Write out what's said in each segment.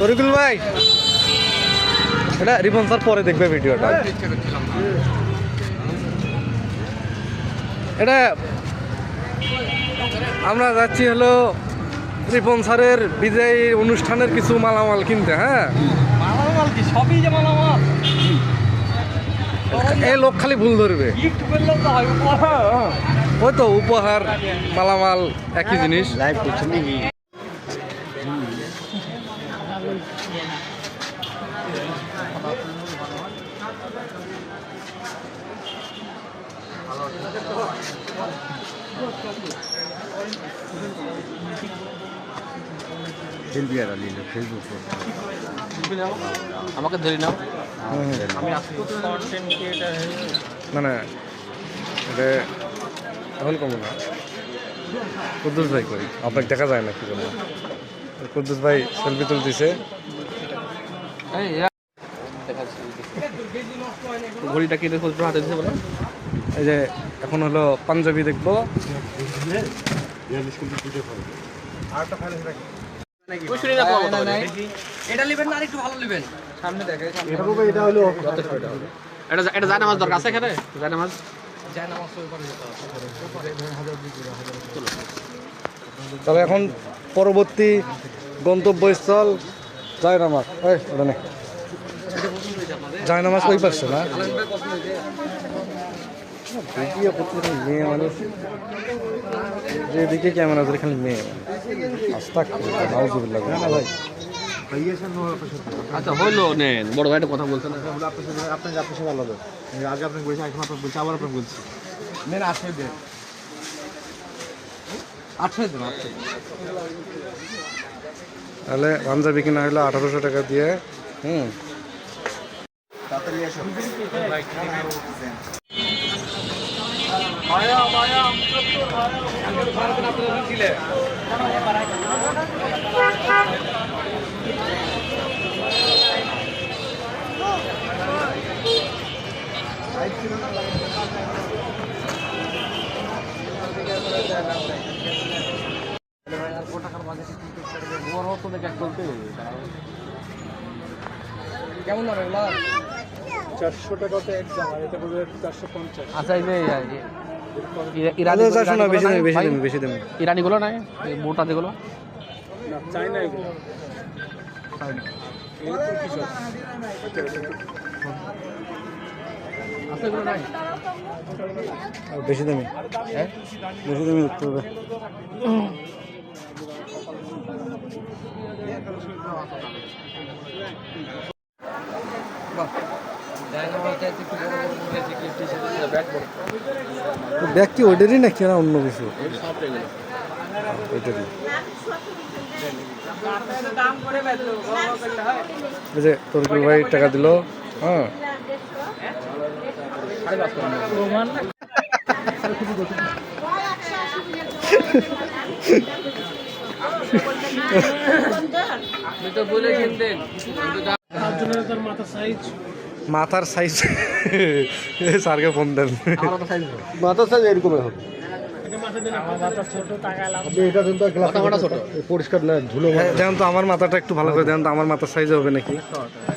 তরিকুল ভাই এটা রিপন স্যার পরে দেখবে ভিডিওটা। এটা আমরা যাচ্ছি হলো রিপন স্যারের বিজয়ী অনুষ্ঠানের কিছু মালামাল কিনতে হ্যাঁ? মালামাল কি? সবই যে মালামাল। এই লোক খালি ভুল ধরবে। হয় ওই তো উপহার মালামাল একই জিনিস। লাইভ করছেন নাকি ফেসবুক আর লিল ফেসবুক আমাকে ধরে নাও। না না এটা এখন কম না। কুদ্দুস ভাই কই আপনাকে দেখা যায় না কি করব কুদ্দুস ভাই সেলফি তুলতেছে। এই ঘড়িটা কিনে খোঁজ হাতে দিতে বলো। এই যে এখন হলো পাঞ্জাবি দেখব। এটা নেবেন না আরেকটু ভালো নেবেন। এটা এটা জানা মাছ দরকার আছে এখানে? জানা মাছ তবে এখন পরবর্তী গন্তব্যস্থল জয়নামাজ। এই ওটা নে। জয়নামাজ ওই পারছে না? ভিডিও করতে মেয়ে মানুষ। যেদিকে ক্যামেরা ধরে খালি মেয়ে। আস্তাক নাউজুবিল্লাহ না ভাই। আচ্ছা হইল নেন। বড় ভাইটা কথা বলছেন আপনাকে আপনার সাথে আলাদা। আগে আপনাকে বলছি এখন আপনাকে বলছি আবার আপনাকে বলছি। মেন আটশো দে আটশো দেন তাহলে পাঞ্জাবি কিনা হলো আঠারোশো টাকা দিয়ে হুম। তাড়াতাড়ি এসো কেমন হবে এগুলো চারশো টাকাতে এক জামা এটা বলবে চারশো পঞ্চাশ। আচ্ছা এই যে আচ্ছা, চারশো বেশি দেবে বেশি দেবে বেশি দেবে ইরানি নাই? মোটা যেগুলো বেশি দামি বেশি দামি দেখতে হবে। ব্যাগ কি ওইটারই নাকি না অন্য কিছু? ওইটারই। যে তরকুল ভাই টাকা দিল? হ্যাঁ। আপনি তো ফোন সাইজ মাথার সাইজ এরকম হবে। আপনি এটা দেন তো গ্লাস মাথা ছোট। পরিষ্কার ধুলো হ্যাঁ, দেখেন তো আমার মাথাটা একটু ভালো করে দেখেন তো আমার মাথার সাইজ হবে নাকি?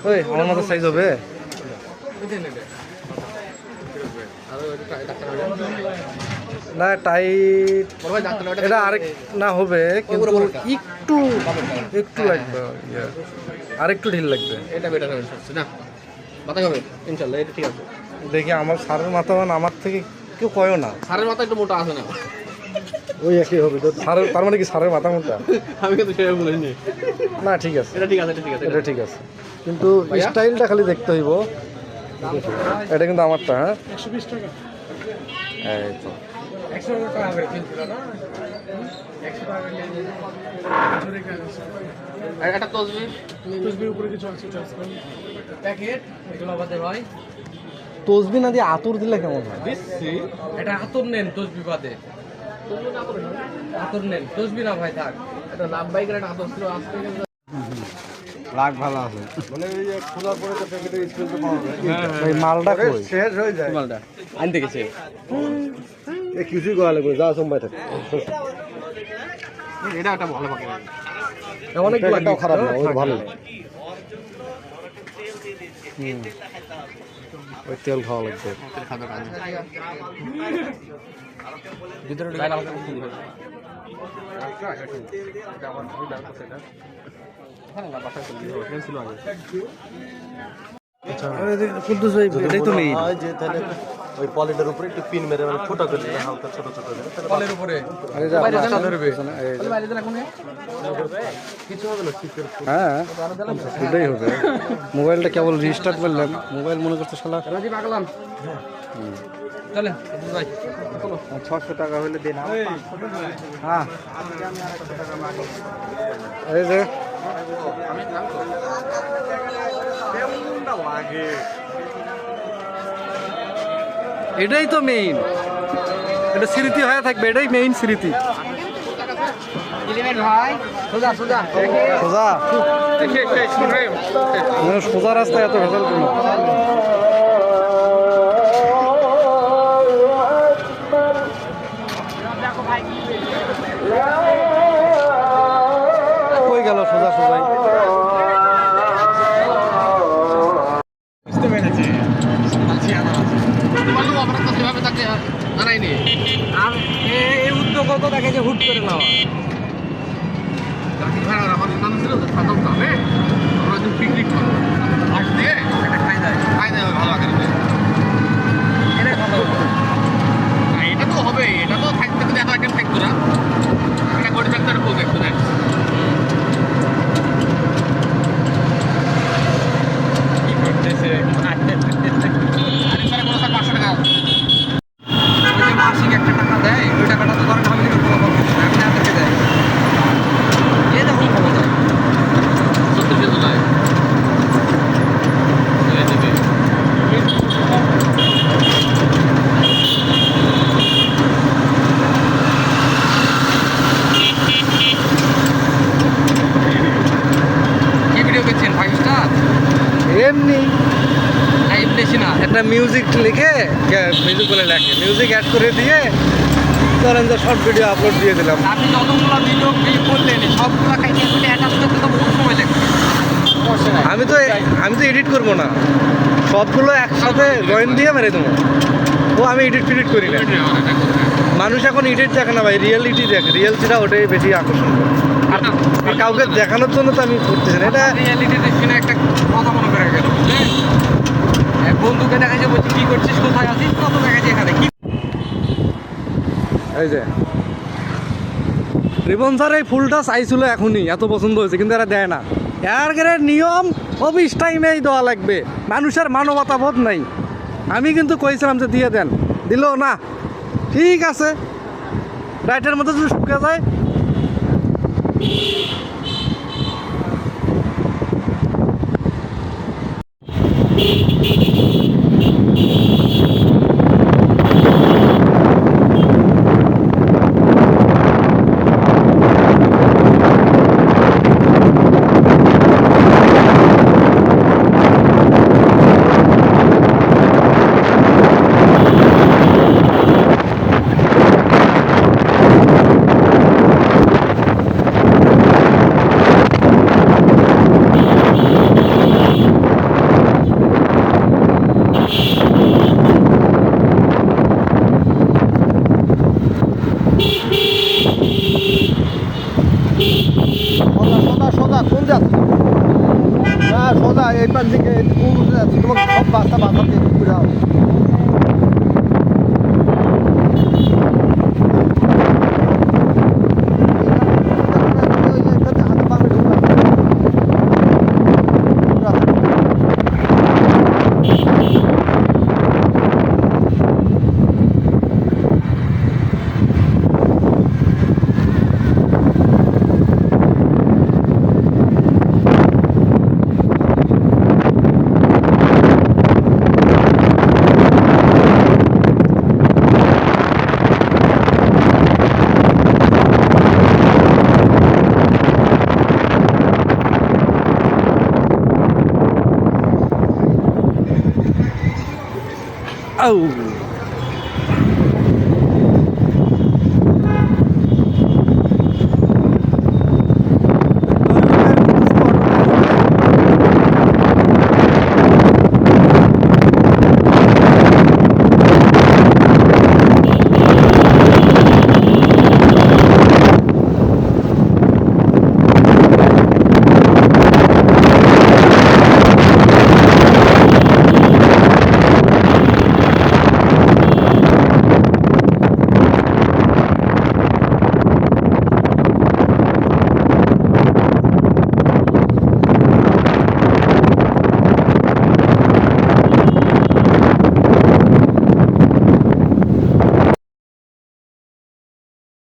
ওই আমার মাথার সাইজ হবে? না টাইট এটা আরেক না হবে কিন্তু একটু একটু লাগবে ইয়ে, আরেকটু ঢিল লাগবে। এটা বেটার হবে না? মাথা হবে ইনশাল্লাহ এটা ঠিক আছে দেখি আমার সারের মাথা মানে আমার থেকে কেউ কয়ও না সারের মাথা একটু মোটা আছে না ওই একই হবে তো সারের তার মানে কি সারের মাথা মোটা আমি কিন্তু সেটা বলিনি না ঠিক আছে এটা ঠিক আছে ঠিক আছে এটা ঠিক আছে কিন্তু স্টাইলটা খালি দেখতে হইব এটা কিন্তু আমারটা হ্যাঁ এই তো তসবি না দিয়ে আতর দিলে কেমন হয়? এটা আতর নেন তসবি বাদে। আতর নেন তসবি না ভাই থাক। এটা লাভ বাইকের একটা হাতর ছিল আজকে লাগ ভালো আছে। মানে ওই খোলার পরে তো প্যাকেটের স্মেল তো পাওয়া যায়। ভাই মালটা কই? শেষ হয়ে যায়। মালটা। আনতে গেছে এ কিছুই করা লাগবে যা থাকে এটা একটা ভালো পাখি অনেক খারাপ না ভালো। ওই তেল খাওয়া লাগবে। খাবে কাজ ভিতরে কুদ্দুস ভাই এটাই তো নেই। হয় যে তাহলে ওই পলিটার উপরে একটু পিন মেরে মানে ফুটা করে হালকা ছোট ছোট করে কলের উপরে। কিছু হবে না হ্যাঁ ওটাই হবে। মোবাইলটা কেবল রিস্টার্ট করলাম। মোবাইল মনে করতে শালা। চলে ভাই। ছশো টাকা হলে দিন হ্যাঁ। এই যে। এটাই তো মেইন এটা স্মৃতি হয়ে থাকবে এটাই মেইন স্মৃতি। সোজা রাস্তায় এত ভেজাল কেন? বললাম তো সেভাবে তাকে জানাইনি আর এই তো দেখে যে হুট করে নেওয়া। জাকির ভাই আর আমার নাম ছিল তো সাদম দামে আমরা একদিন পিকনিক করব। দিয়ে এটা খাই যায় খাই দেবে ভালো আকারে এটা এটা তো হবে এটা তো থাকতে এত আইটেম থাকতো না এটা করে থাকতে আর বলতে একটু দেখ কি করতেছে আর এছাড়া কোনো স্যার পাঁচশো টাকা ওই যে মাসিক একটা টাকা দেয় ওই টাকাটা তো ধরেন আমি কিন্তু কোনো কথা বলছি না, আমি না থেকে দেয় এ তখন খবর দেয় সত্তর কেজি নয় এই দেবে কি ভিডিও করছেন ফাইভ স্টার এমনি লাইভ বেশি না একটা মিউজিক লিখে মিউজিক বলে লেখে। মিউজিক অ্যাড করে দিয়ে ধরেন যে শর্ট ভিডিও আপলোড দিয়ে দিলাম। আপনি যতগুলো ভিডিও করলেন সবগুলো খাইতে করলে অ্যাটাচ করতে তো বহুত সময় লাগবে। আমি তো আমি তো এডিট করব না। সবগুলো একসাথে জয়েন দিয়ে মেরে দেবো। ও আমি এডিট ফিডিট করি না। মানুষ এখন এডিট দেখে না ভাই রিয়েলিটি দেখে। রিয়েলটিটা ওটাই বেশি আকর্ষণ করে। আর কাউকে দেখানোর জন্য তো আমি করতেছি না। এটা রিয়েলিটি দেখছি না একটা কথা মনে করে গেল? এক বন্ধুকে দেখা যায় বলছি, কি করছিস? কোথায় আছিস? কত দেখা যায় এখানে। কি এই যে। রিবন স্যার এই ফুলটা চাইছিল এখনই, এত পছন্দ হয়েছে, কিন্তু এরা দেয় না। এর গেলে নিয়ম, অফিস টাইমেই দেওয়া লাগবে। মানুষের মানবতা বোধ নাই। আমি কিন্তু কইছিলাম যে দিয়ে দেন। দিল না। ঠিক আছে। রাইটের মধ্যে যদি শুকে যায় সোজা সোজা সোজা কোন যাচ্ছে হ্যাঁ সোজা এই কোন যাচ্ছে। তোমাকে সব বাচ্চা বাধা দিয়ে ঘুরাও Oh.